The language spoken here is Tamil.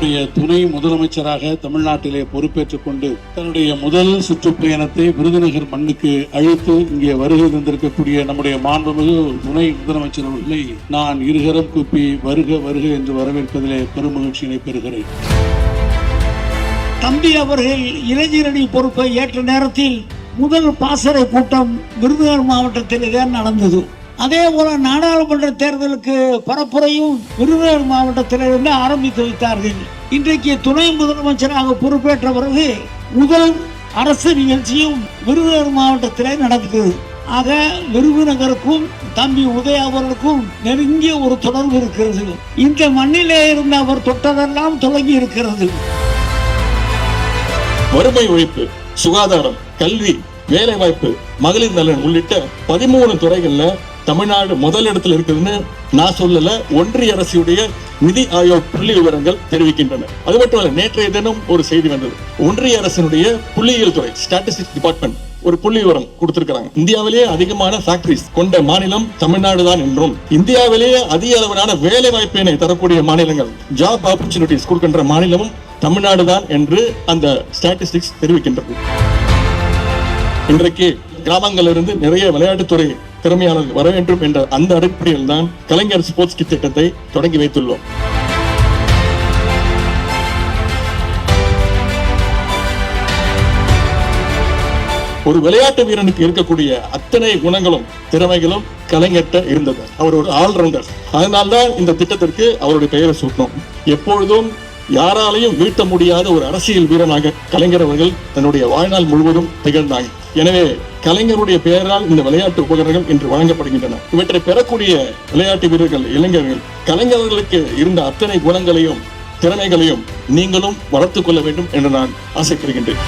துணை முதலமைச்சராக தமிழ்நாட்டிலே பொறுப்பேற்றுக் கொண்டு தன்னுடைய முதல் சுற்றுப்பயணத்தை விருதுநகர் மண்ணுக்கு அழைத்து இங்கே வருகை தந்திருக்கக்கூடிய நம்முடைய மாண்புமிகு துணை முதலமைச்சர் அவர்களை நான் இருகரம் கூப்பி வருக வருக என்று வரவேற்பதிலே பெருமகிழ்ச்சியினை பெறுகிறேன். தம்பி அவர்கள் இளைஞரணி பொறுப்பை ஏற்ற நேரத்தில் முதல் பாசறை கூட்டம் விருதுநகர் மாவட்டத்தில் தான் நடந்தது. அதே போல நாடாளுமன்ற தேர்தலுக்கு பரப்புரையும் விருதுநகர் மாவட்டத்திலிருந்து ஆரம்பித்து வைத்தார்கள்? இன்றைக்கு துணை முதலமைச்சராக பொறுப்பேற்ற பிறகு முதல் அரசு நிகழ்ச்சியும் விருதுநகர் மாவட்டத்திலே நடக்கிறது ஆக விருதுநகருக்கும் தம்பி உதய அவர்களுக்கும் நெருங்கிய ஒரு தொடர்பு இருக்கிறது. இந்த மண்ணிலே இருந்த அவர் தொட்டதெல்லாம் தொடங்கி இருக்கிறது. வறுமை ஒழிப்பு சுகாதாரம் கல்வி வேலை வாய்ப்பு மகளிர் நலன் உள்ளிட்ட பதிமூணு துறைகள்ல தமிழ்நாடு முதலிடத்தில் இருக்குதுன்னு நான் சொல்லல ஒன்றிய அரசுடைய நிதி ஆயோக் புள்ளி விவரங்கள் தெரிவிக்கின்றன. அது மட்டும் இல்ல நேற்றைய தினம் ஒரு செய்தி வந்தது. ஒன்றிய அரசினுடைய புள்ளியியல் துறை ஸ்டாட்டிஸ்டிக்ஸ் டிபார்ட்மெண்ட் ஒரு புள்ளி விவரம் கொடுத்திருக்கிறாங்க. இந்தியாவிலேயே அதிகமான ஃபேக்டரிஸ் கொண்ட மாநிலம் தமிழ்நாடு தான் என்றும் இந்தியாவிலேயே அதிக அளவிலான வேலை வாய்ப்பினை தரக்கூடிய மாநிலங்கள் ஜாப் ஆப்பர்ச்சுனிட்டிஸ் கொடுக்கின்ற மாநிலமும் தமிழ்நாடு தான் என்று அந்த ஸ்டாட்டிஸ்டிக்ஸ் தெரிவிக்கின்றது. இன்றைக்கு கிராமங்களிலிருந்து நிறைய விளையாட்டுத்துறை திறமையாளர்கள் வர வேண்டும் என்ற அந்த அடிப்படையில் தான் கலைஞர் ஸ்போர்ட்ஸ் கிட் திட்டத்தை தொடங்கி வைத்துள்ளோம். ஒரு விளையாட்டு வீரனுக்கு இருக்கக்கூடிய அத்தனை குணங்களும் திறமைகளும் கலைஞர்கிட்ட இருந்தது. அவர் ஒரு ஆல்ரவுண்டர் அதனால்தான் இந்த திட்டத்திற்கு அவருடைய பெயரை சூட்டினோம். எப்பொழுதும் யாராலையும் வீழ்த்த முடியாத ஒரு அரசியல் வீரனாக கலைஞர் அவர்கள் தன்னுடைய வாழ்நாள் முழுவதும் திகழ்ந்தாங்க எனவே கலைஞருடைய பெயரால் இந்த விளையாட்டு உபகரணங்கள் இன்று வழங்கப்படுகின்றன. இவற்றை பெறக்கூடிய விளையாட்டு வீரர்கள் இளைஞர்கள். கலைஞர்களுக்கு இருந்த அத்தனை குணங்களையும் திறமைகளையும் நீங்களும் வளர்த்துக் கொள்ள வேண்டும் என்று நான் ஆசைப்படுகின்றேன்.